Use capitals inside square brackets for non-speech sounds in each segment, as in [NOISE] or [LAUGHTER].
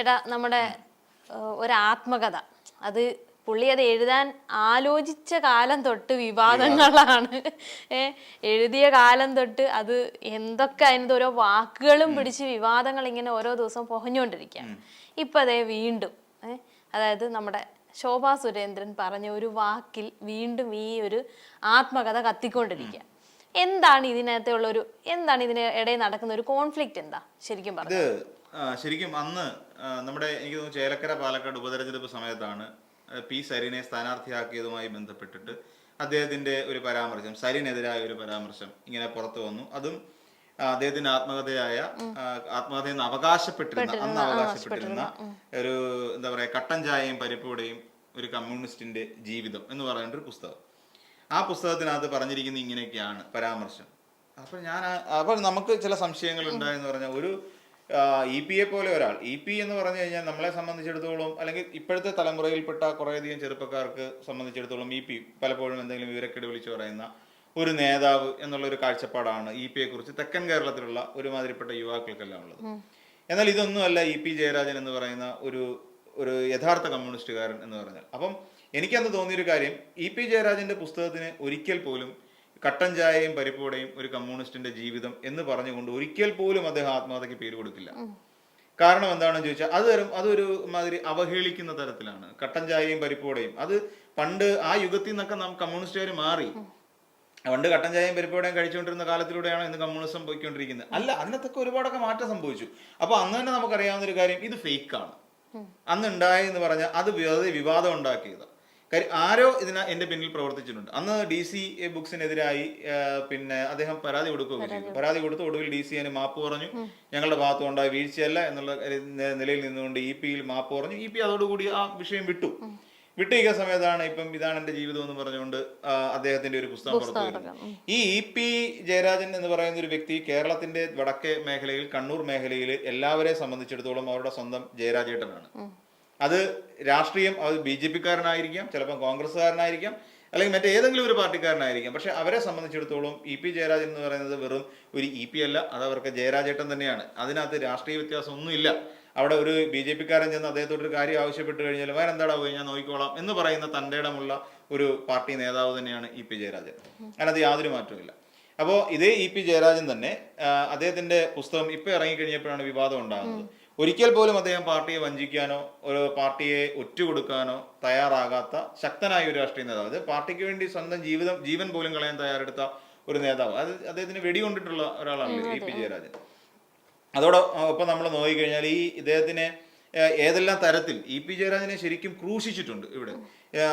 ചേട്ടാ നമ്മുടെ ഒരാത്മകഥ. ഒരു ആത്മകഥ അത് പുള്ളി അത് എഴുതാൻ ആലോചിച്ച കാലം തൊട്ട് വിവാദങ്ങളാണ്. ഏർ എഴുതിയ കാലം തൊട്ട് അത് എന്തൊക്കെ അതിന്റെ ഓരോ വാക്കുകളും പിടിച്ച് വിവാദങ്ങൾ ഇങ്ങനെ ഓരോ ദിവസവും പൊഹഞ്ഞുകൊണ്ടിരിക്കുകയാണ്. ഇപ്പൊ അതേ വീണ്ടും അതായത് നമ്മുടെ ശോഭാ സുരേന്ദ്രൻ പറഞ്ഞ ഒരു വാക്കിൽ വീണ്ടും ഈ ഒരു ആത്മകഥ കത്തിക്കൊണ്ടിരിക്കുക എന്താണ് ഇതിനകത്തുള്ള ഒരു എന്താണ് ഇതിന് ഇടയിൽ നടക്കുന്ന ഒരു കോൺഫ്ലിക്റ്റ് എന്താ? ശരിക്കും പറഞ്ഞു ഇത് ആ, ശരിക്കും അന്ന് നമ്മുടെ എനിക്ക് തോന്നുന്നു ചേലക്കര പാലക്കാട് ഉപതെരഞ്ഞെടുപ്പ് സമയത്താണ് പി സരിനെ സ്ഥാനാർത്ഥിയാക്കിയതുമായി ബന്ധപ്പെട്ടിട്ട് അദ്ദേഹത്തിന്റെ ഒരു പരാമർശം സരിനെതിരായ ഒരു പരാമർശം ഇങ്ങനെ പുറത്തു വന്നു. അതും അദ്ദേഹത്തിന്റെ ആത്മകഥയായ ആത്മകഥയിൽ നിന്ന് അവകാശപ്പെട്ടിരുന്ന അന്ന് അവകാശപ്പെട്ടിരുന്ന ഒരു എന്താ പറയാ കട്ടൻ ചായയും പരിപ്പൂടെയും ഒരു കമ്മ്യൂണിസ്റ്റിന്റെ ജീവിതം എന്ന് പറയുന്ന ഒരു പുസ്തകം. ആ പുസ്തകത്തിനകത്ത് പറഞ്ഞിരിക്കുന്ന ഇങ്ങനെയൊക്കെയാണ് പരാമർശം. അപ്പൊ ഞാൻ അപ്പൊ അപ്പോൾ നമുക്ക് ചില സംശയങ്ങൾ ഉണ്ടായെന്ന് പറഞ്ഞാൽ ഒരു ഇ പി എ പോലെ ഒരാൾ. ഇ പി എന്ന് പറഞ്ഞു കഴിഞ്ഞാൽ നമ്മളെ സംബന്ധിച്ചിടത്തോളം അല്ലെങ്കിൽ ഇപ്പോഴത്തെ തലമുറയിൽപ്പെട്ട കുറേയധികം ചെറുപ്പക്കാർക്ക് സംബന്ധിച്ചിടത്തോളം ഇ പി പലപ്പോഴും എന്തെങ്കിലും വിവരക്കേട് വിളിച്ചു പറയുന്ന ഒരു നേതാവ് എന്നുള്ള ഒരു കാഴ്ചപ്പാടാണ് ഇ പിയെ കുറിച്ച് തെക്കൻ കേരളത്തിലുള്ള ഒരുമാതിരിപ്പെട്ട യുവാക്കൾക്കെല്ലാം ഉള്ളത്. എന്നാൽ ഇതൊന്നുമല്ല ഇ പി ജയരാജൻ എന്ന് പറയുന്ന ഒരു ഒരു യഥാർത്ഥ കമ്മ്യൂണിസ്റ്റുകാരൻ എന്ന് പറഞ്ഞാൽ. അപ്പം എനിക്കന്ന് തോന്നിയൊരു കാര്യം ഇ പി ജയരാജന്റെ പുസ്തകത്തിന് ഒരിക്കൽ പോലും കട്ടൻ ചായയും പരിപ്പുവടയും ഒരു കമ്മ്യൂണിസ്റ്റിന്റെ ജീവിതം എന്ന് പറഞ്ഞുകൊണ്ട് ഒരിക്കൽ പോലും അദ്ദേഹം ആത്മഹത്യക്ക് പേര് കൊടുക്കില്ല കാരണം എന്താണെന്ന് ചോദിച്ചാൽ അത് തരം അതൊരു മാതിരി അവഹേളിക്കുന്ന തരത്തിലാണ്. കട്ടൻ ചായയും പരിപ്പുവടയും. അത് പണ്ട് ആ യുഗത്തിൽ നിന്നൊക്കെ നാം കമ്മ്യൂണിസ്റ്റുകാർ മാറി. പണ്ട് കട്ടൻ ചായയും പരിപ്പുവടയും കഴിച്ചുകൊണ്ടിരുന്ന കാലത്തിലൂടെയാണ് ഇന്ന് കമ്മ്യൂണിസം പോയിക്കൊണ്ടിരിക്കുന്നത്. അല്ല അതിനകത്തൊക്കെ ഒരുപാടൊക്കെ മാറ്റം സംഭവിച്ചു. അപ്പൊ അന്ന് തന്നെ നമുക്കറിയാവുന്ന ഒരു കാര്യം ഇത് ഫേക്കാണ്. അന്ന് ഉണ്ടായി എന്ന് പറഞ്ഞാൽ അത് വെറുതെ വിവാദം ഉണ്ടാക്കിയതാണ് ആരോ ഇതിന് എന്റെ പിന്നിൽ പ്രവർത്തിച്ചിട്ടുണ്ട്. അന്ന് ഡി സി ബുക്സിനെതിരായി പിന്നെ അദ്ദേഹം പരാതി കൊടുക്കുകയൊക്കെ ചെയ്തു. പരാതി കൊടുത്ത് ഒടുവിൽ ഡി സി അതിന് മാപ്പ് പറഞ്ഞു. ഞങ്ങളുടെ ഭാഗത്തുണ്ടായ വീഴ്ചയല്ല എന്നുള്ള നിലയിൽ നിന്നുകൊണ്ട് ഇ പിയിൽ മാപ്പ് പറഞ്ഞു. ഇ പി അതോടുകൂടി ആ വിഷയം വിട്ടു. വിട്ടിരിക്കുന്ന സമയത്താണ് ഇപ്പം ഇതാണ് എന്റെ ജീവിതം എന്ന് പറഞ്ഞുകൊണ്ട് അദ്ദേഹത്തിന്റെ ഒരു പുസ്തകം പുറത്തു വരുന്നത്. ഈ ഇ പി ജയരാജൻ എന്ന് പറയുന്ന ഒരു വ്യക്തി കേരളത്തിന്റെ വടക്കേ മേഖലയിൽ കണ്ണൂർ മേഖലയിൽ എല്ലാവരെയും സംബന്ധിച്ചിടത്തോളം അവരുടെ സ്വന്തം ജയരാജേട്ടനാണ്. അത് രാഷ്ട്രീയം അത് ബി ജെ പിക്കാരനായിരിക്കാം ചിലപ്പം കോൺഗ്രസ്സുകാരനായിരിക്കാം അല്ലെങ്കിൽ മറ്റേതെങ്കിലും ഒരു പാർട്ടിക്കാരനായിരിക്കാം. പക്ഷെ അവരെ സംബന്ധിച്ചിടത്തോളം ഇ പി ജയരാജൻ എന്ന് പറയുന്നത് വെറും ഒരു ഇ പി അല്ല അത് അവർക്ക് ജയരാജേട്ടൻ തന്നെയാണ്. അതിനകത്ത് രാഷ്ട്രീയ വ്യത്യാസമൊന്നുമില്ല. അവിടെ ഒരു ബി ജെ പിക്കാരൻ ചെന്ന് അദ്ദേഹത്തോട് ഒരു കാര്യം ആവശ്യപ്പെട്ട് കഴിഞ്ഞാൽ വേറെ എന്താടാ പോയി ഞാൻ നോക്കിക്കോളാം എന്ന് പറയുന്ന തന്റെ ഇടമുള്ള ഒരു പാർട്ടി നേതാവ് തന്നെയാണ് ഇ പി ജയരാജൻ. അതിനകത്ത് യാതൊരു മാറ്റവുമില്ല. അപ്പോൾ ഇതേ ഇ പി ജയരാജൻ തന്നെ അദ്ദേഹത്തിന്റെ പുസ്തകം ഇപ്പൊ ഇറങ്ങിക്കഴിഞ്ഞപ്പോഴാണ് വിവാദം ഉണ്ടാകുന്നത്. ഒരിക്കൽ പോലും അദ്ദേഹം പാർട്ടിയെ വഞ്ചിക്കാനോ ഒരു പാർട്ടിയെ ഒറ്റുകൊടുക്കാനോ തയ്യാറാകാത്ത ശക്തനായ ഒരു രാഷ്ട്രീയ നേതാവ്. അത് പാർട്ടിക്ക് വേണ്ടി സ്വന്തം ജീവിതം ജീവൻ പോലും കളയാൻ തയ്യാറെടുത്ത ഒരു നേതാവ്. അത് അദ്ദേഹത്തിന് വെടികൊണ്ടിട്ടുള്ള ഒരാളാണ് ഇ പി ജയരാജൻ. അതോടൊപ്പം നമ്മൾ നോക്കിക്കഴിഞ്ഞാൽ ഈ ഇദ്ദേഹത്തിനെ ഏതെല്ലാം തരത്തിൽ? ഇ പി ജയരാജനെ ശരിക്കും ക്രൂശിച്ചിട്ടുണ്ട് ഇവിടെ.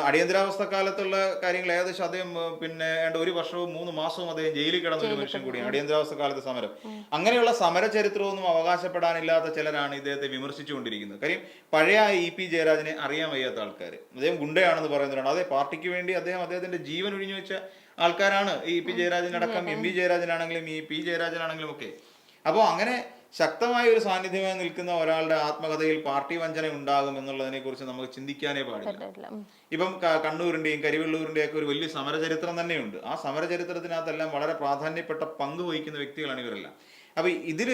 അടിയന്തരാവസ്ഥ കാലത്തുള്ള കാര്യങ്ങൾ ഏകദേശം അദ്ദേഹം പിന്നെ ഏതാണ്ട് ഒരു വർഷവും മൂന്ന് മാസവും അദ്ദേഹം ജയിലിൽ കിടന്ന ഒരു മനുഷ്യൻ കൂടിയാണ് അടിയന്തരാവസ്ഥ കാലത്തെ സമരം. അങ്ങനെയുള്ള സമര ചരിത്രമൊന്നും അവകാശപ്പെടാനില്ലാത്ത ചിലരാണ് ഇദ്ദേഹത്തെ വിമർശിച്ചുകൊണ്ടിരിക്കുന്നത്. കാര്യം പഴയ ഇ പി ജയരാജനെ അറിയാൻ വയ്യാത്ത ആൾക്കാർ അദ്ദേഹം ഗുണ്ടയാണെന്ന് പറയുന്നവരാണ്. അതേ പാർട്ടിക്ക് വേണ്ടി അദ്ദേഹം അദ്ദേഹത്തിന്റെ ജീവൻ ഒഴിഞ്ഞു വെച്ച ആൾക്കാരാണ് ഇ പി ജയരാജനടക്കം എം വി ജയരാജനാണെങ്കിലും ഈ പി ജയരാജനാണെങ്കിലും ഒക്കെ. അപ്പോൾ അങ്ങനെ ശക്തമായ ഒരു സാന്നിധ്യമായി നിൽക്കുന്ന ഒരാളുടെ ആത്മകഥയിൽ പാർട്ടി വഞ്ചന ഉണ്ടാകും എന്നുള്ളതിനെ കുറിച്ച് നമുക്ക് ചിന്തിക്കാനേ പാടില്ല. ഇപ്പം കണ്ണൂരിന്റെയും കരിവെള്ളൂരിന്റെയും ഒക്കെ ഒരു വലിയ സമരചരിത്രം തന്നെയുണ്ട്. ആ സമരചരിത്രത്തിനകത്തെല്ലാം വളരെ പ്രാധാന്യപ്പെട്ട പങ്ക് വഹിക്കുന്ന വ്യക്തികളാണ് ഇവരെല്ലാം. അപ്പൊ ഇതിൽ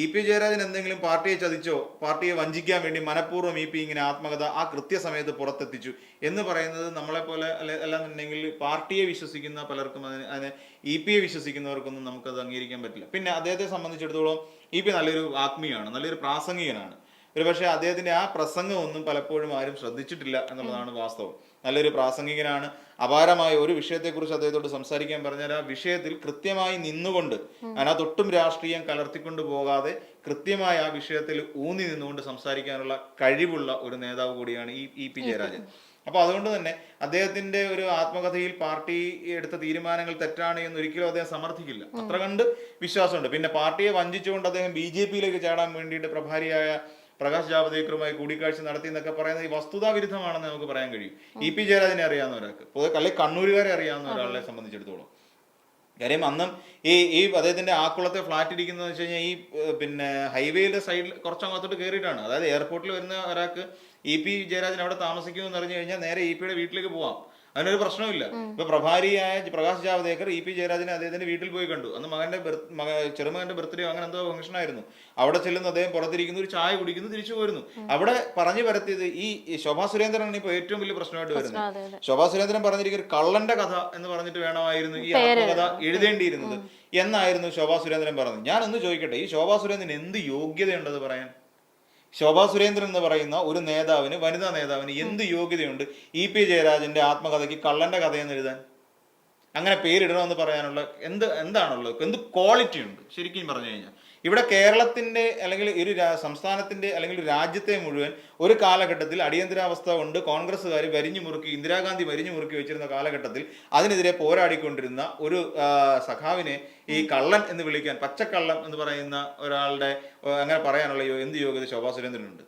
ഇ പി ജയരാജൻ എന്തെങ്കിലും പാർട്ടിയെ ചതിച്ചോ പാർട്ടിയെ വഞ്ചിക്കാൻ വേണ്ടി മനഃപൂർവം ഇ പി ഇങ്ങനെ ആത്മകഥ ആ കൃത്യസമയത്ത് പുറത്തെത്തിച്ചു എന്ന് പറയുന്നത് നമ്മളെ പോലെ അല്ലെ അല്ലാന്നുണ്ടെങ്കിൽ പാർട്ടിയെ വിശ്വസിക്കുന്ന പലർക്കും അതിന് അതിന് ഇ പിയെ വിശ്വസിക്കുന്നവർക്കൊന്നും നമുക്കത് അംഗീകരിക്കാൻ പറ്റില്ല. പിന്നെ അദ്ദേഹത്തെ സംബന്ധിച്ചിടത്തോളം ഇ പി നല്ലൊരു ആത്മീയമാണ് നല്ലൊരു പ്രാസംഗികനാണ്. ഒരു പക്ഷേ അദ്ദേഹത്തിന്റെ ആ പ്രസംഗം ഒന്നും പലപ്പോഴും ആരും ശ്രദ്ധിച്ചിട്ടില്ല എന്നുള്ളതാണ് വാസ്തവം. നല്ലൊരു പ്രാസംഗികനാണ്. അപാരമായ ഒരു വിഷയത്തെക്കുറിച്ച് അദ്ദേഹത്തോട് സംസാരിക്കാൻ പറഞ്ഞാൽ ആ വിഷയത്തിൽ കൃത്യമായി നിന്നുകൊണ്ട് അതിനകത്തൊട്ടും രാഷ്ട്രീയം കലർത്തിക്കൊണ്ട് പോകാതെ കൃത്യമായി ആ വിഷയത്തിൽ ഊന്നി നിന്നുകൊണ്ട് സംസാരിക്കാനുള്ള കഴിവുള്ള ഒരു നേതാവ് കൂടിയാണ് ഈ ഇ പി ജയരാജൻ. അപ്പൊ അതുകൊണ്ട് തന്നെ അദ്ദേഹത്തിന്റെ ഒരു ആത്മകഥയിൽ പാർട്ടി എടുത്ത തീരുമാനങ്ങൾ തെറ്റാണ് എന്ന് ഒരിക്കലും അദ്ദേഹം സമർത്ഥിക്കില്ല. അത്ര കണ്ട് വിശ്വാസമുണ്ട്. പിന്നെ പാർട്ടിയെ വഞ്ചിച്ചുകൊണ്ട് അദ്ദേഹം ബി ജെ പിയിലേക്ക് ചാടാൻ വേണ്ടിയിട്ട് പ്രഭാരിയായ പ്രകാശ് ജാവദേക്കറുമായി കൂടിക്കാഴ്ച നടത്തി എന്നൊക്കെ പറയുന്നത് ഈ വസ്തുതാ വിരുദ്ധമാണെന്ന് നമുക്ക് പറയാൻ കഴിയും. ഇ പി ജയരാജനെ അറിയാവുന്ന ഒരാൾക്ക്. പൊതുവെ അല്ലെങ്കിൽ കണ്ണൂരുകാരെ അറിയാവുന്ന ഒരാളെ സംബന്ധിച്ചിടത്തോളം. കാര്യം അന്നും ഈ ഈ അദ്ദേഹത്തിന്റെ ആക്കുളത്തെ ഫ്ലാറ്റ് ഇരിക്കുന്നത് വെച്ച് കഴിഞ്ഞാൽ ഈ പിന്നെ ഹൈവേയുടെ സൈഡിൽ കുറച്ചങ്ങോത്തോട്ട് കയറിയിട്ടാണ് അതായത് എയർപോർട്ടിൽ വരുന്ന ഒരാൾക്ക് ഇ പി ജയരാജൻ അവിടെ താമസിക്കുമെന്ന് അറിഞ്ഞു കഴിഞ്ഞാൽ നേരെ ഇ പിയുടെ വീട്ടിലേക്ക് പോവാം. അതിനൊരു പ്രശ്നമില്ല ഇപ്പൊ പ്രഭാരിയായ പ്രകാശ് ജാവദേക്കർ ഇ പി ജയരാജനെ അദ്ദേഹത്തിന്റെ വീട്ടിൽ പോയി കണ്ടു. അന്ന് മകന്റെ ചെറുമകന്റെ ബർത്ത്ഡേ അങ്ങനെ എന്തോ ഫംഗ്ഷൻ ആയിരുന്നു അവിടെ ചെല്ലുന്ന അദ്ദേഹം പുറത്തിരിക്കുന്നു ഒരു ചായ കുടിക്കുന്നു തിരിച്ചു പോരുന്നു. അവിടെ പറഞ്ഞു വരത്തിയത് ഈ ശോഭാ സുരേന്ദ്രനാണ് ഇപ്പൊ ഏറ്റവും വലിയ പ്രശ്നമായിട്ട് വരുന്നത്. ശോഭാ സുരേന്ദ്രൻ പറഞ്ഞിരിക്കുന്ന കള്ളന്റെ കഥ എന്ന് പറഞ്ഞിട്ട് വേണമായിരുന്നു ഈ ആത്മകഥ എഴുതേണ്ടിയിരുന്നത്. എന്നായിരുന്നു ശോഭാ സുരേന്ദ്രൻ പറഞ്ഞത്. ഞാൻ ഒന്ന് ചോദിക്കട്ടെ ഈ ശോഭാ സുരേന്ദ്രൻ എന്ത് യോഗ്യതയുണ്ടത് പറയാൻ? ശോഭാ സുരേന്ദ്രൻ എന്ന് പറയുന്ന ഒരു നേതാവിന് വനിതാ നേതാവിന് എന്ത് യോഗ്യതയുണ്ട്? ഇ പി ജയരാജന്റെ ആത്മകഥയ്ക്ക് കള്ളന്റെ കഥയെന്ന് എഴുതാൻ. അങ്ങനെ പേരിടണമെന്ന് പറയാനുള്ള എന്ത് എന്താണുള്ളത്? എന്ത് ക്വാളിറ്റി ഉണ്ട്? ശരിക്കും പറഞ്ഞു കഴിഞ്ഞാൽ. ഇവിടെ കേരളത്തിന്റെ അല്ലെങ്കിൽ ഒരു സംസ്ഥാനത്തിന്റെ അല്ലെങ്കിൽ രാജ്യത്തെ മുഴുവൻ ഒരു കാലഘട്ടത്തിൽ അടിയന്തരാവസ്ഥ കൊണ്ട് കോൺഗ്രസ്സുകാർ വരിഞ്ഞു മുറുക്കി ഇന്ദിരാഗാന്ധി വരിഞ്ഞു മുറുക്കി വെച്ചിരുന്ന കാലഘട്ടത്തിൽ അതിനെതിരെ പോരാടിക്കൊണ്ടിരുന്ന ഒരു സഖാവിനെ ഈ കള്ളൻ എന്ന് വിളിക്കാൻ പച്ചക്കള്ളം എന്ന് പറയുന്ന ഒരാളുടെ അങ്ങനെ പറയാനുള്ള എന്ത് യോഗ്യത ശോഭാ സുരേന്ദ്രനുണ്ട്?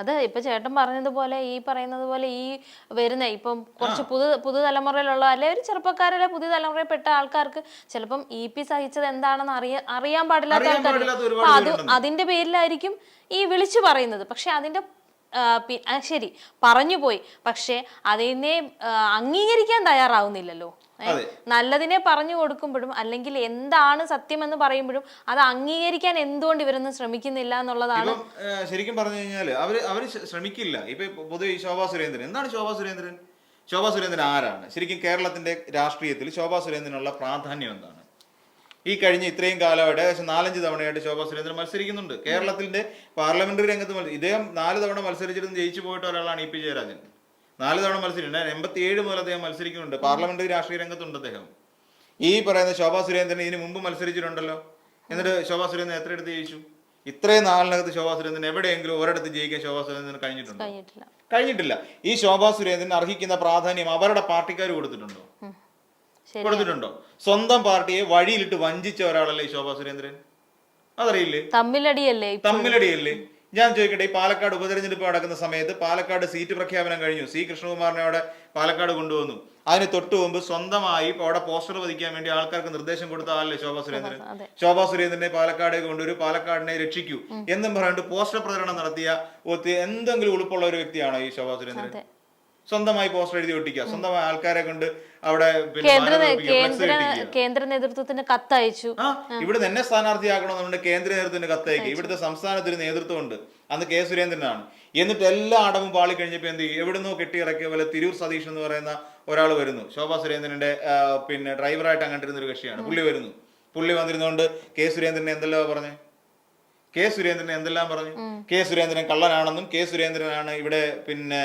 അത് ഇപ്പൊ ചേട്ടൻ പറഞ്ഞതുപോലെ ഈ പറയുന്നത് പോലെ ഈ വരുന്ന ഇപ്പം കുറച്ച് പുതു പുതുതലമുറയിലുള്ള അല്ലെ ഒരു ചെറുപ്പക്കാരിലെ പുതിയ തലമുറയിൽപ്പെട്ട ആൾക്കാർക്ക് ചിലപ്പം ഇ പി സഹിച്ചത് എന്താണെന്ന് അറിയ അറിയാൻ പാടില്ലാത്ത ആൾക്കാർ അപ്പൊ അത് അതിന്റെ പേരിലായിരിക്കും ഈ വിളിച്ചു പറയുന്നത്. പക്ഷെ അതിന്റെ ശരി പറഞ്ഞു പോയി. പക്ഷെ അതിനെ അംഗീകരിക്കാൻ തയ്യാറാവുന്നില്ലല്ലോ. നല്ലതിനെ പറഞ്ഞു കൊടുക്കുമ്പോഴും അല്ലെങ്കിൽ എന്താണ് സത്യം എന്ന് പറയുമ്പോഴും അത് അംഗീകരിക്കാൻ എന്തുകൊണ്ട് ഇവരൊന്നും ശ്രമിക്കുന്നില്ല എന്നുള്ളതാണ്. ശരിക്കും പറഞ്ഞു കഴിഞ്ഞാൽ അവർ അവർ ശ്രമിക്കില്ല. ഇപ്പൊ പൊതുവെ ശോഭാ സുരേന്ദ്രൻ. എന്താണ് ശോഭാ സുരേന്ദ്രൻ? ശോഭാ സുരേന്ദ്രൻ ആരാണ്? ശരിക്കും കേരളത്തിന്റെ രാഷ്ട്രീയത്തിൽ ശോഭാ സുരേന്ദ്രനുള്ള പ്രാധാന്യം എന്താണ്? ഈ കഴിഞ്ഞ ഇത്രയും കാലമായിട്ട് ഏകദേശം നാലഞ്ച് തവണയായിട്ട് ശോഭാ സുരേന്ദ്രൻ മത്സരിക്കുന്നുണ്ട്. കേരളത്തിന്റെ പാർലമെന്ററി രംഗത്ത് ഇദ്ദേഹം നാല് തവണ മത്സരിച്ചിരുന്ന് ജയിച്ചു പോയിട്ട് ഒരാളാണ് ഇ പി ജയരാജൻ. നാല് തവണ മത്സരിച്ചിട്ടുണ്ട്. എൺപത്തി ഏഴ് മുതൽ അദ്ദേഹം മത്സരിക്കുന്നുണ്ട്. പാർലമെന്ററി രാഷ്ട്രീയ രംഗത്തുണ്ട് അദ്ദേഹം. ഈ പറയുന്ന ശോഭാ സുരേന്ദ്രൻ ഇതിന് മുമ്പ് മത്സരിച്ചിട്ടുണ്ടല്ലോ. എന്നിട്ട് ശോഭാ സുരേന്ദ്രൻ എത്ര എടുത്ത് ജയിച്ചു? ഇത്രയും നാളിനകത്ത് ശോഭാ സുരേന്ദ്രൻ എവിടെയെങ്കിലും ഒരിടത്ത് ജയിക്കാൻ ശോഭാ സുരേന്ദ്രൻ കഴിഞ്ഞിട്ടുണ്ടോ? കഴിഞ്ഞിട്ടില്ല. കഴിഞ്ഞിട്ടില്ല. ഈ ശോഭാ സുരേന്ദ്രൻ അർഹിക്കുന്ന പ്രാധാന്യം അവരുടെ പാർട്ടിക്കാർ കൊടുത്തിട്ടുണ്ടോ? കൊടുത്തിട്ടുണ്ടോ? സ്വന്തം പാർട്ടിയെ വഴിയിലിട്ട് വഞ്ചിച്ച ഒരാളല്ലേ ശോഭാ സുരേന്ദ്രൻ? അതറിയില്ലേ? തമ്മിലടിയല്ലേ തമ്മിലടിയല്ലേ? ഞാൻ ചോദിക്കട്ടെ ഈ പാലക്കാട് ഉപതെരഞ്ഞെടുപ്പ് നടക്കുന്ന സമയത്ത് പാലക്കാട് സീറ്റ് പ്രഖ്യാപനം കഴിഞ്ഞു. സി. കൃഷ്ണകുമാറിനെ അവിടെ പാലക്കാട് കൊണ്ടുവന്നു. അതിന് തൊട്ടു മുമ്പ് സ്വന്തമായി അവിടെ പോസ്റ്റർ പതിക്കാൻ വേണ്ടി ആൾക്കാർക്ക് നിർദ്ദേശം കൊടുത്ത ആളല്ലേ ശോഭാ സുരേന്ദ്രൻ? ശോഭാ സുരേന്ദ്രനെ പാലക്കാടേക്ക് കൊണ്ടുവരും പാലക്കാടിനെ രക്ഷിക്കൂ എന്നും പറഞ്ഞിട്ട് പോസ്റ്റർ പ്രചരണം നടത്തിയ എന്തെങ്കിലും ഉളുപ്പുള്ള ഒരു വ്യക്തിയാണോ ഈ ശോഭാ സുരേന്ദ്രൻ? സ്വന്തമായി പോസ്റ്റർ എഴുതി ഒട്ടിക്കുക. സ്വന്തമായി ആൾക്കാരെ കൊണ്ട് അവിടെ കേന്ദ്ര കേന്ദ്ര. കേന്ദ്ര നേതൃത്വത്തിന് കത്തയച്ചു. ഇവിടെ തന്നെ സ്ഥാനാർത്ഥി സ്ഥാനാർത്ഥിയാക്കണമെന്നുണ്ട് കേന്ദ്ര നേതൃത്വത്തിന് കത്തയക്കുക. ഇവിടുത്തെ സംസ്ഥാനത്തിന് നേതൃത്വമുണ്ട്. അന്ന് കെ സുരേന്ദ്രനാണ്. എന്നിട്ട് എല്ലാ അടവും പാളി കഴിഞ്ഞപ്പോൾ എന്ത് ചെയ്യും? എവിടുന്നോ കെട്ടിയിറക്കിയ പോലെ തിരൂർ സതീഷ് എന്ന് പറയുന്ന ഒരാൾ വരുന്നു. ശോഭാ സുരേന്ദ്രന്റെ പിന്നെ ഡ്രൈവറായിട്ട് അങ്ങോട്ടിരുന്ന ഒരു കക്ഷിയാണ് പുള്ളി വരുന്നു. പുള്ളി വന്നിരുന്നുകൊണ്ട് കെ സുരേന്ദ്രൻ എന്തെല്ലാം പറഞ്ഞു? കെ സുരേന്ദ്രൻ എന്തെല്ലാം പറഞ്ഞു? കെ സുരേന്ദ്രൻ കള്ളനാണെന്നും കെ സുരേന്ദ്രനാണ് ഇവിടെ പിന്നെ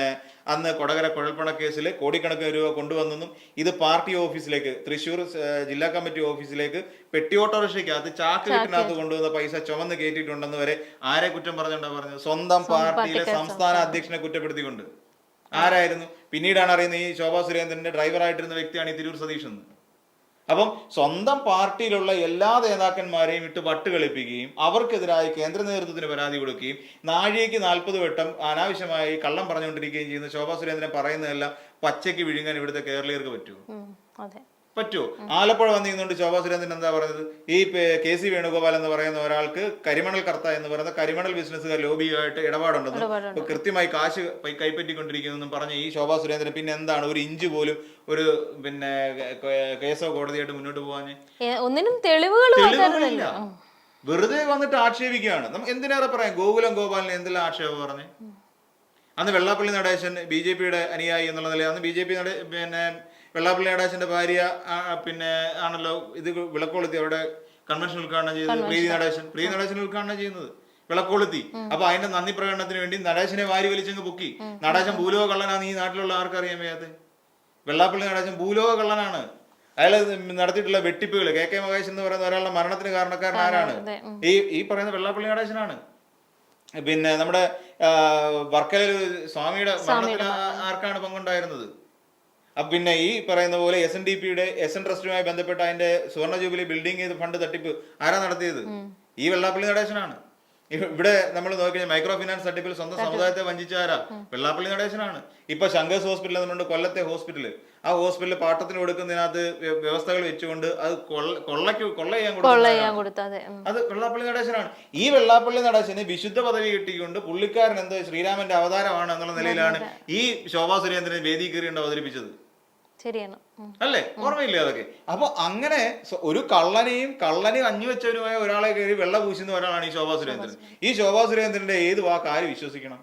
അന്ന് കൊടകര കുഴൽപ്പണ കേസിൽ കോടിക്കണക്കിന് രൂപ കൊണ്ടുവന്നെന്നും ഇത് പാർട്ടി ഓഫീസിലേക്ക് തൃശ്ശൂർ ജില്ലാ കമ്മിറ്റി ഓഫീസിലേക്ക് പെട്ടി ഓട്ടോറിക്ഷയ്ക്കകത്ത് ചാക്ക് കെട്ടിനകത്ത് കൊണ്ടുവന്ന പൈസ ചുമന്ന് കയറ്റിയിട്ടുണ്ടെന്ന് വരെ ആരെ കുറ്റം പറഞ്ഞുകൊണ്ടാ പറഞ്ഞത്? സ്വന്തം പാർട്ടിയിലെ സംസ്ഥാന അധ്യക്ഷനെ കുറ്റപ്പെടുത്തിക്കൊണ്ട്. ആരായിരുന്നു? പിന്നീടാണ് അറിയുന്നത് ഈ ശോഭാ സുരേന്ദ്രന്റെ ഡ്രൈവറായിട്ടിരുന്ന വ്യക്തിയാണ് ഈ തിരൂർ സതീഷ് എന്ന്. അപ്പം സ്വന്തം പാർട്ടിയിലുള്ള എല്ലാ നേതാക്കന്മാരെയും ഇട്ട് വട്ട് കളിപ്പിക്കുകയും അവർക്കെതിരായി കേന്ദ്ര നേതൃത്വത്തിന് പരാതി കൊടുക്കുകയും നാഴികയ്ക്ക് നാൽപ്പത് വട്ടം അനാവശ്യമായി കള്ളം പറഞ്ഞുകൊണ്ടിരിക്കുകയും ചെയ്യുന്ന ശോഭാ സുരേന്ദ്രൻ പറയുന്നതെല്ലാം പച്ചയ്ക്ക് വിഴുങ്ങാൻ ഇവിടുത്തെ കേരളീയർക്ക് പറ്റുമോ? അതെ. പറ്റുമോ ആലപ്പുഴ വന്നിരുന്നുകൊണ്ട് ശോഭാ സുരേന്ദ്രൻ എന്താ പറയുന്നത് ഈ കെ സി വേണുഗോപാൽ എന്ന് പറയുന്ന ഒരാൾക്ക് കരിമണൽ കർത്ത എന്ന് പറയുന്ന കരിമണൽ ബിസിനസ്സുകാർ ലോബിയായിട്ട് ഇടപാടുണ്ടെന്നും കൃത്യമായി കാശ് കൈപ്പറ്റിക്കൊണ്ടിരിക്കുന്നു കൈപ്പറ്റിക്കൊണ്ടിരിക്കുന്നെന്നും പറഞ്ഞ ഈ ശോഭാ സുരേന്ദ്രൻ പിന്നെ എന്താണ് ഒരു ഇഞ്ച് പോലും ഒരു പിന്നെ കേസോ കോടതിയായിട്ട് മുന്നോട്ട് ഏ, ഒന്നിനും തെളിവുകൾ തെളിവുകളില്ല. വെറുതെ വന്നിട്ട് ആക്ഷേപിക്കുകയാണ്. നമുക്ക് എന്തിനേറെ പറയാം? ഗോകുലം ഗോപാലിന് എന്തെല്ലാം ആക്ഷേപം പറഞ്ഞു? അന്ന് വെള്ളാപ്പള്ളി നടേശൻ ബി ജെ പിയുടെ അനുയായി എന്നുള്ള നിലയിൽ അന്ന് ബി ജെ പി പിന്നെ വെള്ളാപ്പള്ളി നടേശന്റെ ഭാര്യ പിന്നെ ആണല്ലോ ഇത് വിളക്കൊളുത്തി അവിടെ കൺവെൻഷൻ ഉദ്ഘാടനം ചെയ്തത് പ്രീതി നടേശൻ. പ്രീതി നടേശൻ ഉദ്ഘാടനം ചെയ്യുന്നത്. വിളക്കൊളുത്തി. അപ്പൊ അതിന്റെ നന്ദി പ്രകടനത്തിന് വേണ്ടി നടേശനെ വാരി വലിച്ചങ്ങ് പൊക്കി. നടേശൻ ഭൂലോക കള്ളനാണ് ഈ നാട്ടിലുള്ള ആർക്കറിയാൻ വയ്യാത്ത? വെള്ളാപ്പള്ളി നടേശൻ ഭൂലോക കള്ളനാണ് അയാൾ നടത്തിയിട്ടുള്ള വെട്ടിപ്പുകൾ കെ കെ മഹേഷ് എന്ന് പറയുന്ന ഒരാളുടെ മരണത്തിന് കാരണക്കാരൻ ആരാണ് ഈ ഈ പറയുന്ന വെള്ളാപ്പള്ളി നടേശനാണ്. പിന്നെ നമ്മുടെ വർക്കലയിൽ സ്വാമിയുടെ മരണത്തിന് ആർക്കാണ് പങ്കുണ്ടായിരുന്നത്? അപ്പൊ പിന്നെ ഈ പറയുന്ന പോലെ എസ് എൻ ഡി പിയുടെ എസ് എൻ ട്രസ്റ്റുമായി ബന്ധപ്പെട്ട അതിന്റെ സുവർണ ജൂബിലി ബിൽഡിംഗ് ചെയ്ത് ഫണ്ട് തട്ടിപ്പ് ആരാ നടത്തിയത്? ഈ വെള്ളാപ്പള്ളി നടേശനാണ്. ഇവിടെ നമ്മൾ നോക്കിക്കഴിഞ്ഞാൽ മൈക്രോ ഫിനാൻസ് തട്ടിപ്പിൽ സ്വന്തം സമുദായത്തെ വഞ്ചിച്ച ആരാ? വെള്ളാപ്പള്ളി നടേശനാണ്. ഇപ്പൊ ശങ്കേഴ്സ് ഹോസ്പിറ്റൽ എന്നുണ്ട് കൊല്ലത്തെ ഹോസ്പിറ്റൽ. ആ ഹോസ്പിറ്റലിൽ പാട്ടത്തിന് കൊടുക്കുന്നതിനകത്ത് വ്യ- വ്യവസ്ഥകൾ വെച്ചുകൊണ്ട് അത് കൊള്ള കൊള്ളയ്ക്ക് കൊള്ള ചെയ്യാൻ കൊടുത്താതെ. അത്. വെള്ളാപ്പള്ളി നടേശനാണ്. ഈ വെള്ളാപ്പള്ളി നടേശന് വിശുദ്ധ പദവി കിട്ടിക്കൊണ്ട് പുള്ളിക്കാരൻ എന്തോ ശ്രീരാമന്റെ അവതാരമാണ് എന്നുള്ള നിലയിലാണ് ഈ ശോഭാ സുരേന്ദ്രൻ വേദി കയറിയുണ്ട് അവതരിപ്പിച്ചത്. ശരിയാണ്. അല്ലേ? ഓർമ്മയില്ലേ അതൊക്കെ? അപ്പൊ അങ്ങനെ ഒരു കള്ളനെയും കള്ളനെ അഞ്ഞു വെച്ചവനുമായ ഒരാളെ കയറി വെള്ള പൂശുന്ന ഒരാളാണ് ഈ ശോഭാ സുരേന്ദ്രൻ. ഈ ശോഭാ സുരേന്ദ്രന്റെ ഏത് വാക്ക് ആര് വിശ്വസിക്കണം?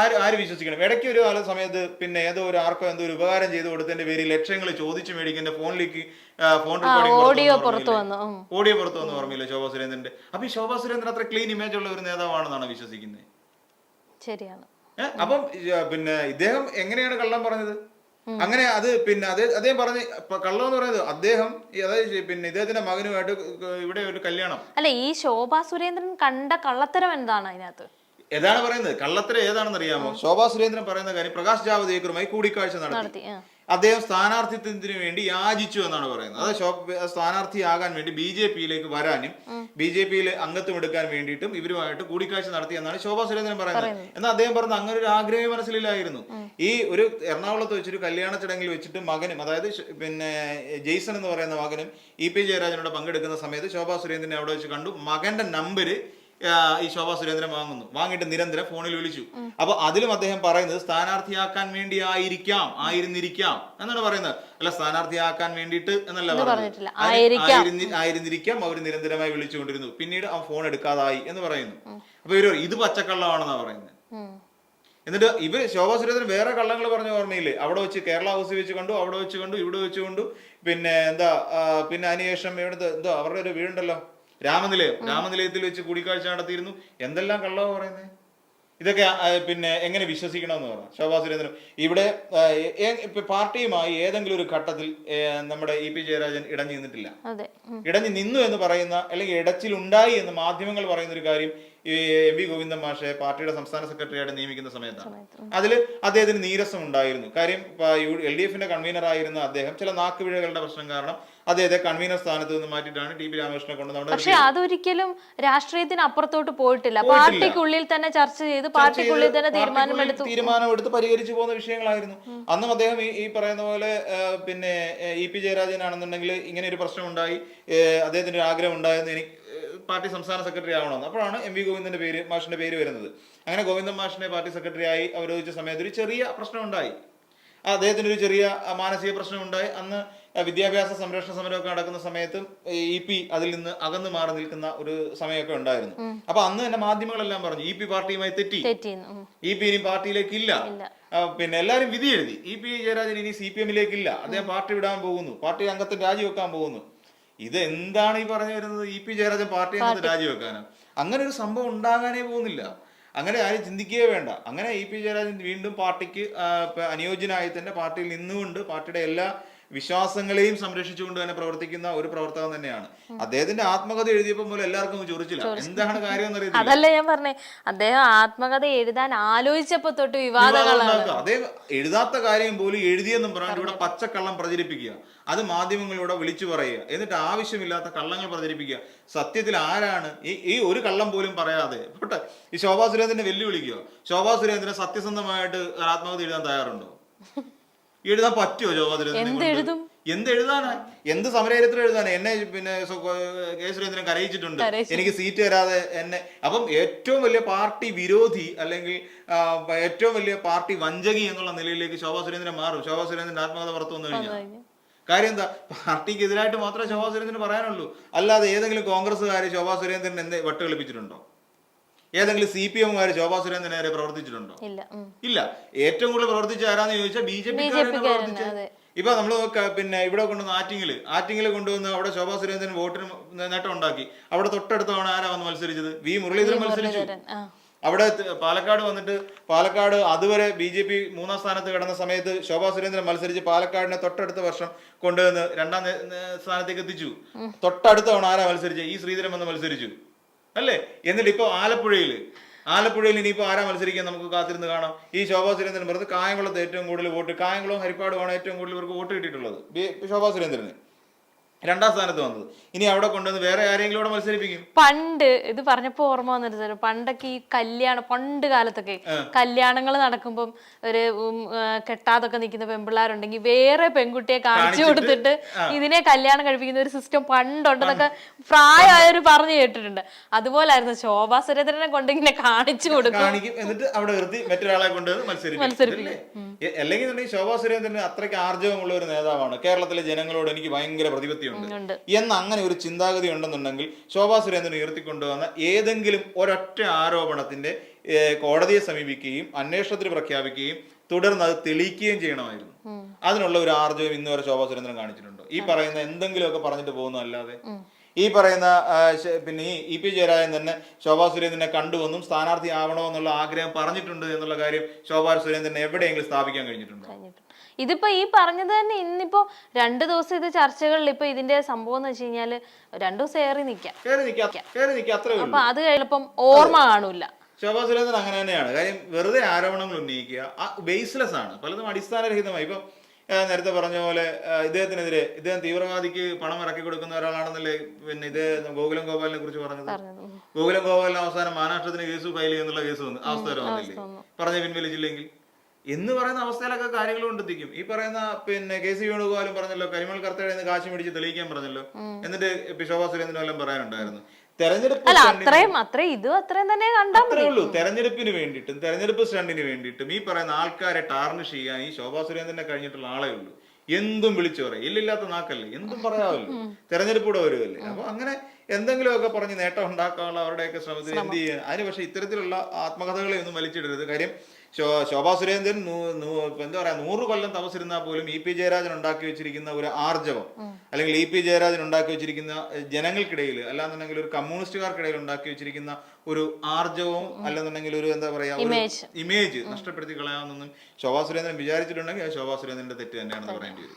ആര് ആര് വിശ്വസിക്കണം? ഇടയ്ക്ക് ഒരു കാല സമയത്ത് പിന്നെ ഏതോ ഒരു ആർക്കോ എന്തോ ഒരു ഉപകാരം ചെയ്തു കൊടുത്തതിന്റെ പേരിൽ ലക്ഷങ്ങൾ ചോദിച്ചു മേടിക്കുന്ന ഫോണിലേക്ക് ഫോൺ ഓഡിയോ പുറത്തു വന്നു. ഓഡിയോ പുറത്തു വന്നു ഓർമ്മയില്ല ശോഭാ സുരേന്ദ്രന്റെ? അപ്പൊ ഈ ശോഭാ സുരേന്ദ്രൻ അത്ര ക്ലീൻ ഇമേജ് ഉള്ള ഒരു നേതാവാണെന്നാണ് വിശ്വസിക്കുന്നത്? ശരിയാണ്. അപ്പം പിന്നെ ഇദ്ദേഹം എങ്ങനെയാണ് കള്ളം പറഞ്ഞത്? അങ്ങനെ അത് പിന്നെ അതേ അദ്ദേഹം പറഞ്ഞ കള്ളം എന്ന് പറയുന്നത് അദ്ദേഹം അതായത് പിന്നെ ഇദ്ദേഹത്തിന്റെ മകനുമായിട്ട് ഇവിടെ ഒരു കല്യാണം. അല്ല ഈ ശോഭാ സുരേന്ദ്രൻ കണ്ട കള്ളത്തരം എന്താണ് അതിനകത്ത്? ഏതാണ് പറയുന്നത്? കള്ളത്തരം ഏതാണെന്ന് അറിയാമോ ശോഭാ സുരേന്ദ്രൻ പറയുന്ന കാര്യം പ്രകാശ് ജാവദേക്കറുമായി കൂടിക്കാഴ്ച നടത്തി. അദ്ദേഹം സ്ഥാനാർത്ഥിത്വത്തിന് വേണ്ടി യാചിച്ചു എന്നാണ് പറയുന്നത്. അത് സ്ഥാനാർത്ഥിയാകാൻ വേണ്ടി ബി ജെ പിയിലേക്ക് വരാനും ബി ജെ പിയിൽ അംഗത്വം എടുക്കാൻ വേണ്ടിയിട്ടും ഇവരുമായിട്ട് കൂടിക്കാഴ്ച നടത്തി എന്നാണ് ശോഭാ സുരേന്ദ്രൻ പറയുന്നത്. എന്നാൽ അദ്ദേഹം പറഞ്ഞ അങ്ങനെ ഒരു ആഗ്രഹം മനസ്സിലായിരുന്നു ഈ ഒരു എറണാകുളത്ത് വെച്ചൊരു കല്യാണ ചടങ്ങിൽ വെച്ചിട്ട് മകനും അതായത് പിന്നെ ജെയ്സൺ എന്ന് പറയുന്ന മകനും ഇ പി ജയരാജനോട് പങ്കെടുക്കുന്ന സമയത്ത് ശോഭാ സുരേന്ദ്രനെ അവിടെ വെച്ച് കണ്ടു. മകന്റെ നമ്പര് ഈ ശോഭാ സുരേന്ദ്രൻ വാങ്ങുന്നു. വാങ്ങിയിട്ട് നിരന്തരം ഫോണിൽ വിളിച്ചു. അപ്പൊ അതിലും അദ്ദേഹം പറയുന്നത് സ്ഥാനാർത്ഥിയാക്കാൻ വേണ്ടി ആയിരിക്കാം ആയിരുന്നിരിക്കാം എന്നാണ് പറയുന്നത്. അല്ല സ്ഥാനാർത്ഥിയാക്കാൻ വേണ്ടിയിട്ട് എന്നല്ല പറഞ്ഞിട്ടില്ല. ആയിരുന്നിരിക്കാം അവർ നിരന്തരമായി വിളിച്ചുകൊണ്ടിരുന്നു. പിന്നീട് ആ ഫോൺ എടുക്കാതായി എന്ന് പറയുന്നു. അപ്പൊ ഇവർ ഇത് പച്ചക്കള്ളമാണെന്നാ പറയുന്നത്. എന്നിട്ട് ഇവർ ശോഭാ സുരേന്ദ്രൻ വേറെ കള്ളങ്ങൾ പറഞ്ഞ ഓർമ്മയില്ലേ? അവിടെ വെച്ച് കേരള ഹൗസിൽ വെച്ച് കണ്ടു അവിടെ വെച്ച് കണ്ടു ഇവിടെ വെച്ച് കണ്ടു. പിന്നെ എന്താ പിന്നെ അതിനുശേഷം ഇവിടുത്തെ എന്തോ അവരുടെ ഒരു വീടുണ്ടല്ലോ. രാമനിലയം. രാമനിലയത്തിൽ വെച്ച് കൂടിക്കാഴ്ച നടത്തിയിരുന്നു. എന്തെല്ലാം കള്ളവ പറയുന്നത് ഇതൊക്കെ പിന്നെ എങ്ങനെ വിശ്വസിക്കണമെന്ന് പറഞ്ഞു. ശോഭാ സുരേന്ദ്രൻ. ഇവിടെ ഇപ്പൊ പാർട്ടിയുമായി ഏതെങ്കിലും ഒരു ഘട്ടത്തിൽ നമ്മുടെ ഇ പി ജയരാജൻ ഇടഞ്ഞു നിന്നിട്ടില്ല ഇടഞ്ഞു നിന്നു എന്ന് പറയുന്ന അല്ലെങ്കിൽ ഇടച്ചിലുണ്ടായി എന്ന് മാധ്യമങ്ങൾ പറയുന്ന ഒരു കാര്യം ഈ എം വി ഗോവിന്ദൻ മാഷെ പാർട്ടിയുടെ സംസ്ഥാന സെക്രട്ടറിയായിട്ട് നിയമിക്കുന്ന സമയത്താണ്. അതിൽ അദ്ദേഹത്തിന് നീരസം ഉണ്ടായിരുന്നു. കാര്യം എൽ ഡി എഫിന്റെ കൺവീനർ ആയിരുന്ന അദ്ദേഹം ചില നാക്കുപിഴകളുടെ പ്രശ്നം കാരണം അദ്ദേഹത്തെ കൺവീനർ സ്ഥാനത്ത് നിന്ന് മാറ്റിയിട്ടാണ് ടി പി രാമകൃഷ്ണനെ കൊണ്ട് പക്ഷെ അതൊരിക്കലും രാഷ്ട്രീയത്തിന് അപ്പുറത്തോട്ട് പോയിട്ടില്ല. പാർട്ടിക്കുള്ളിൽ തന്നെ ചർച്ച ചെയ്ത് പാർട്ടിക്കുള്ളിൽ തന്നെ തീരുമാനമെടുത്തു. തീരുമാനമെടുത്ത് പരിഹരിച്ചു പോകുന്ന വിഷയങ്ങളായിരുന്നു. അന്നും അദ്ദേഹം ഈ പറയുന്ന പോലെ പിന്നെ ഇ പി ജയരാജനാണെന്നുണ്ടെങ്കിൽ ഇങ്ങനെ ഒരു പ്രശ്നം ഉണ്ടായി അദ്ദേഹത്തിന്റെ അദ്ദേഹത്തിന് ഒരു ആഗ്രഹം ഉണ്ടായെന്ന് എനിക്ക് പാർട്ടി സംസ്ഥാന സെക്രട്ടറി ആവണമെന്ന്. അപ്പോഴാണ് എം വി ഗോവിന്ദന്റെ പേര് മാഷിന്റെ പേര് വരുന്നത്. അങ്ങനെ ഗോവിന്ദൻ മാഷിനെ പാർട്ടി സെക്രട്ടറി ആയി അവരോധിച്ച സമയത്ത് ഒരു ചെറിയ പ്രശ്നം ഉണ്ടായി അദ്ദേഹത്തിന് ഒരു ചെറിയ മാനസിക പ്രശ്നം ഉണ്ടായി അന്ന് വിദ്യാഭ്യാസ സംരക്ഷണ സമരമൊക്കെ നടക്കുന്ന സമയത്തും ഇ പി അതിൽ നിന്ന് അകന്നു മാറി നിൽക്കുന്ന ഒരു സമയമൊക്കെ ഉണ്ടായിരുന്നു. അപ്പൊ അന്ന് തന്നെ മാധ്യമങ്ങളെല്ലാം പറഞ്ഞു ഇ പി പാർട്ടിയുമായി തെറ്റി. ഇ പി ഇനി പാർട്ടിയിലേക്ക് ഇല്ല. പിന്നെ എല്ലാരും വിധി എഴുതി ഇ പി ജയരാജൻ ഇനി സി പി എമ്മിലേക്ക് ഇല്ല അദ്ദേഹം പാർട്ടി വിടാൻ പോകുന്നു. പാർട്ടി അംഗത്വം രാജിവെക്കാൻ പോകുന്നു. ഇത് എന്താണ് ഈ പറഞ്ഞു വരുന്നത്? E P Jayarajan party. എന്നത് രാജിവെക്കാനോ? അങ്ങനെ ഒരു സംഭവം ഉണ്ടാകാനേ പോകുന്നില്ല. അങ്ങനെ ആരും ചിന്തിക്കുകയേ വേണ്ട. അങ്ങനെ ഇ പി ജയരാജൻ വീണ്ടും പാർട്ടിക്ക് അനുയോജ്യനായി തന്നെ പാർട്ടിയിൽ നിന്നുകൊണ്ട് പാർട്ടിയുടെ എല്ലാ വിശ്വാസങ്ങളെയും സംരക്ഷിച്ചുകൊണ്ട് തന്നെ പ്രവർത്തിക്കുന്ന ഒരു പ്രവർത്തകൻ തന്നെയാണ്. അദ്ദേഹത്തിന്റെ ആത്മകഥ എഴുതിയപ്പോൾ പോലും എല്ലാവർക്കും ചോദിച്ചില്ല ചൊറിച്ചില്ല. എന്താണ് കാര്യം അതല്ല ഞാൻ പറഞ്ഞേ. അദ്ദേഹം ആത്മകഥ എഴുതാൻ ആലോചിച്ചപ്പോ തൊട്ട് വിവാദങ്ങളാണ്. അദ്ദേഹം എഴുതാത്ത കാര്യം പോലും എഴുതിയെന്നും പറഞ്ഞാൽ ഇവിടെ പച്ചക്കള്ളം പ്രചരിപ്പിക്കുക. അത് മാധ്യമങ്ങളിലൂടെ വിളിച്ചു പറയുക. എന്നിട്ട് ആവശ്യമില്ലാത്ത കള്ളങ്ങൾ പ്രചരിപ്പിക്കുക. സത്യത്തിൽ ആരാണ്? ഈ ഈ ഒരു കള്ളം പോലും പറയാതെ. പോട്ടെ ഈ ശോഭാ സുരേന്ദ്രനെ വെല്ലുവിളിക്കുക. ശോഭാ സുരേന്ദ്രൻ സത്യസന്ധമായിട്ട് ആത്മകഥ എഴുതാൻ തയ്യാറുണ്ടോ? [LAUGHS] എഴുതാൻ പറ്റുമോ ശോഭാ സുരേന്ദ്രനെ എന്ത് എഴുതാനാ? എന്ത് സമരത്തിൽ എഴുതാനാ? എന്നെ പിന്നെ കെ സുരേന്ദ്രൻ കരയിച്ചിട്ടുണ്ട്. എനിക്ക് സീറ്റ് തരാതെ എന്നെ അപ്പം ഏറ്റവും വലിയ പാർട്ടി വിരോധി അല്ലെങ്കിൽ ഏറ്റവും വലിയ പാർട്ടി വഞ്ചകി എന്നുള്ള നിലയിലേക്ക് ശോഭാ സുരേന്ദ്രൻ മാറും. ശോഭാ സുരേന്ദ്രൻ ആത്മകഥ പുറത്തു വന്നു കഴിഞ്ഞാൽ കാര്യം എന്താ? പാർട്ടിക്ക് എതിരായിട്ട് മാത്രമേ ശോഭാ സുരേന്ദ്രന് പറയാനുള്ളൂ. അല്ലാതെ ഏതെങ്കിലും കോൺഗ്രസ്സുകാർ ശോഭാ സുരേന്ദ്രൻ എന്ത് വട്ട് കളിപ്പിച്ചിട്ടുണ്ടോ ഏതെങ്കിലും സി പി എമ്മുകാർ ശോഭാ സുരേന്ദ്രൻ നേരെ പ്രവർത്തിച്ചിട്ടുണ്ടോ? ഇല്ല ഏറ്റവും കൂടുതൽ പ്രവർത്തിച്ച ആരാന്ന് ചോദിച്ചാൽ ബി ജെ പി ഇപ്പൊ നമ്മൾ പിന്നെ ഇവിടെ കൊണ്ടുവന്ന് ആറ്റിങ്ങിൽ. ആറ്റിങ്ങിൽ കൊണ്ടുവന്ന് അവിടെ ശോഭാ സുരേന്ദ്രൻ വോട്ടിന് നേട്ടം ഉണ്ടാക്കി അവിടെ തൊട്ടടുത്താണ് ആരാ വന്ന് മത്സരിച്ചത്? വി മുരളീധരൻ മത്സരിച്ചു. അവിടെ പാലക്കാട് വന്നിട്ട് പാലക്കാട് അതുവരെ ബി ജെ പി മൂന്നാം സ്ഥാനത്ത് കിടന്ന സമയത്ത് ശോഭാ സുരേന്ദ്രൻ മത്സരിച്ച് പാലക്കാടിനെ തൊട്ടടുത്ത വർഷം കൊണ്ടുവന്ന് രണ്ടാം സ്ഥാനത്തേക്ക് എത്തിച്ചു. തൊട്ടടുത്ത തവണ ആരാ മത്സരിച്ചത്? ഈ ശ്രീധരൻ വന്ന് മത്സരിച്ചു. അല്ലേ? എന്നിട്ട് ഇപ്പൊ ആലപ്പുഴയിൽ ആലപ്പുഴയിൽ ഇനിയിപ്പോ ആരാ മത്സരിക്കാൻ നമുക്ക് കാത്തിരുന്ന് കാണാം. ഈ ശോഭാ സുരേന്ദ്രൻ പറഞ്ഞത് കായംകുളത്ത് ഏറ്റവും കൂടുതൽ വോട്ട് കായംകുളവും ഹരിപ്പാടുമാണ് ഏറ്റവും കൂടുതൽ ഇവർക്ക് വോട്ട് കിട്ടിയിട്ടുള്ളത്. ശോഭാ സുരേന്ദ്രന്. രണ്ടാം സ്ഥാനത്ത് വന്നത്. ഇനി അവിടെ കൊണ്ടുവന്ന് വേറെ ആരെങ്കിലും അവിടെ മത്സരിപ്പിക്കും? പണ്ട് ഇത് പറഞ്ഞപ്പോ ഓർമ്മ വന്നിട്ട് സാർ പണ്ടൊക്കെ ഈ കല്യാണം പണ്ട് കാലത്തൊക്കെ കല്യാണങ്ങൾ നടക്കുമ്പം ഒരു ഉം, ആ, കെട്ടാതൊക്കെ നിൽക്കുന്ന പെൺപിള്ളേരുണ്ടെങ്കിൽ വേറെ പെൺകുട്ടിയെ കാണിച്ചു കൊടുത്തിട്ട് ഇതിനെ കല്യാണം കഴിപ്പിക്കുന്ന ഒരു സിസ്റ്റം പണ്ടുണ്ടെന്നൊക്കെ പ്രായമായവര് പറഞ്ഞു കേട്ടിട്ടുണ്ട്. അതുപോലായിരുന്നു ശോഭാ സുരേന്ദ്രനെ കൊണ്ട് ഇങ്ങനെ കാണിച്ചു കൊടുക്കും. കാണിക്കും. എന്നിട്ട് അവിടെ നിർത്തി മറ്റൊരാളെ കൊണ്ടുവന്ന് മത്സരിപ്പിക്കും. അല്ലേ എ- അല്ലെങ്കിൽ തന്നെ ശോഭാ സുരേന്ദ്രൻ അത്രയ്ക്ക് ആർജവമുള്ള ഒരു നേതാവാണ്. കേരളത്തിലെ ജനങ്ങളോട് എനിക്ക് ഭയങ്കര പ്രതിപത്തിയുണ്ട്. ഉണ്ട്. എന്ന് അങ്ങനെ ഒരു ചിന്താഗതി ഉണ്ടെന്നുണ്ടെങ്കിൽ ശോഭാ സുരേന്ദ്രൻ ഉയർത്തിക്കൊണ്ടുവന്ന ഏതെങ്കിലും ഒരൊറ്റ ആരോപണത്തിന്റെ കോടതിയെ സമീപിക്കുകയും അന്വേഷണത്തിന് പ്രഖ്യാപിക്കുകയും തുടർന്ന് അത് തെളിയിക്കുകയും ചെയ്യണമായിരുന്നു. അതിനുള്ള ഒരു ആർജവം ഇന്ന് വരെ ശോഭാ സുരേന്ദ്രൻ കാണിച്ചിട്ടുണ്ടോ. ഈ പറയുന്ന എന്തെങ്കിലുമൊക്കെ പറഞ്ഞിട്ട് പോകുന്നതല്ലാതെ. ഈ പറയുന്ന പിന്നെ ഈ ഇ പി ജയരാജൻ തന്നെ ശോഭാ സുരേന്ദ്രനെ കണ്ടുവന്നും സ്ഥാനാർത്ഥി ആവണമെന്നുള്ള ആഗ്രഹം പറഞ്ഞിട്ടുണ്ട് എന്നുള്ള കാര്യം ശോഭാ സുരേന്ദ്രനെ എവിടെയെങ്കിലും സ്ഥാപിക്കാൻ കഴിഞ്ഞിട്ടുണ്ട്. ഇതിപ്പോ ഈ പറഞ്ഞത് തന്നെ ഇന്നിപ്പോ രണ്ട് ദിവസം ഇത് ചർച്ചകളിൽ ഇപ്പൊ ഇതിന്റെ സംഭവം എന്ന് വെച്ച് കഴിഞ്ഞാൽ രണ്ടു ദിവസം ഏറി നിക്കാം. അപ്പൊ അത് കഴിഞ്ഞപ്പം ഓർമ്മ കാണൂല. ശോഭാ സുരേന്ദ്രൻ അങ്ങനെ തന്നെയാണ്. കാര്യം വെറുതെ ആരോപണങ്ങൾ ഉന്നയിക്കുക ആ ബേസ്ലെസ് ആണ്. പലതും അടിസ്ഥാനരഹിതമായി. ഇപ്പം നേരത്തെ പറഞ്ഞ പോലെ ഇദ്ദേഹത്തിനെതിരെ ഇദ്ദേഹം തീവ്രവാദിക്ക് പണം ഇറക്കി കൊടുക്കുന്ന ഒരാളാണെന്നല്ലേ പിന്നെ ഇത് ഗോകുലം ഗോപാലിനെ കുറിച്ച് പറഞ്ഞത്? പറഞ്ഞത്. ഗോകുലം ഗോപാലിന് അവസാനം മഹാരാഷ്ട്രത്തിന് കേസ് ഫയൽ ചെയ്യുന്നുള്ള കേസ് വന്നു അവസ്ഥ വരെ വന്നില്ലേ? പറഞ്ഞ പിൻവലിച്ചില്ലെങ്കിൽ? എന്ന് പറയുന്ന അവസ്ഥയിലൊക്കെ കാര്യങ്ങൾ കൊണ്ടെത്തിക്കും. ഈ പറയുന്ന പിന്നെ കെ സി വേണുഗോപാലും പറഞ്ഞല്ലോ കരിമൽ കർത്തയുടെ നിന്ന് കാശ് മേടിച്ച് തെളിയിക്കാൻ പറഞ്ഞല്ലോ. എന്നിട്ട് ശോഭാ സുരേന്ദ്രൻ എല്ലാം പറയാനുണ്ടായിരുന്നു. തെരഞ്ഞെടുപ്പ് തെരഞ്ഞെടുപ്പിന് വേണ്ടിയിട്ടും തെരഞ്ഞെടുപ്പ് സ്റ്റണ്ടിന് വേണ്ടിയിട്ടും ഈ പറയുന്ന ആൾക്കാരെ ടാർണിഷ് ചെയ്യാൻ ഈ ശോഭാ സുരേന്ദ്രനെ കഴിഞ്ഞിട്ടുള്ള ആളേ ഉള്ളൂ. എന്തും വിളിച്ചു പറയും. ഇല്ലില്ലാത്ത നാക്കല്ലേ എന്തും പറയാമല്ലോ തെരഞ്ഞെടുപ്പ് കൂടെ വരുമല്ലേ അപ്പൊ അങ്ങനെ എന്തെങ്കിലുമൊക്കെ പറഞ്ഞ് നേട്ടം ഉണ്ടാക്കാനുള്ള അവരുടെയൊക്കെ ശ്രമത്തിൽ എന്ത് ചെയ്യുക? അതിന് പക്ഷെ ഇത്തരത്തിലുള്ള ആത്മകഥകളെ ഒന്നും വലിച്ചിടരുത്. കാര്യം ശോഭാ സുരേന്ദ്രൻ എന്താ പറയാ നൂറ് കൊല്ലം തപസിരുന്നാൽ പോലും ഇ പി ജയരാജൻ ഉണ്ടാക്കി വെച്ചിരിക്കുന്ന ഒരു ആർജവം അല്ലെങ്കിൽ ഇ പി ജയരാജൻ ഉണ്ടാക്കി വെച്ചിരിക്കുന്ന ജനങ്ങൾക്കിടയിൽ അല്ലാന്നുണ്ടെങ്കിൽ ഒരു കമ്മ്യൂണിസ്റ്റുകാർക്കിടയിൽ ഉണ്ടാക്കി വെച്ചിരിക്കുന്ന ഒരു ആർജവവും അല്ലെന്നുണ്ടെങ്കിൽ ഒരു എന്താ പറയാ ഒരു ഇമേജ് നഷ്ടപ്പെടുത്തി കളയാമെന്നൊന്നും ശോഭാ സുരേന്ദ്രൻ വിചാരിച്ചിട്ടുണ്ടെങ്കിൽ ശോഭാ സുരേന്ദ്രന്റെ തെറ്റ് തന്നെയാണെന്ന് പറയേണ്ടി വരും.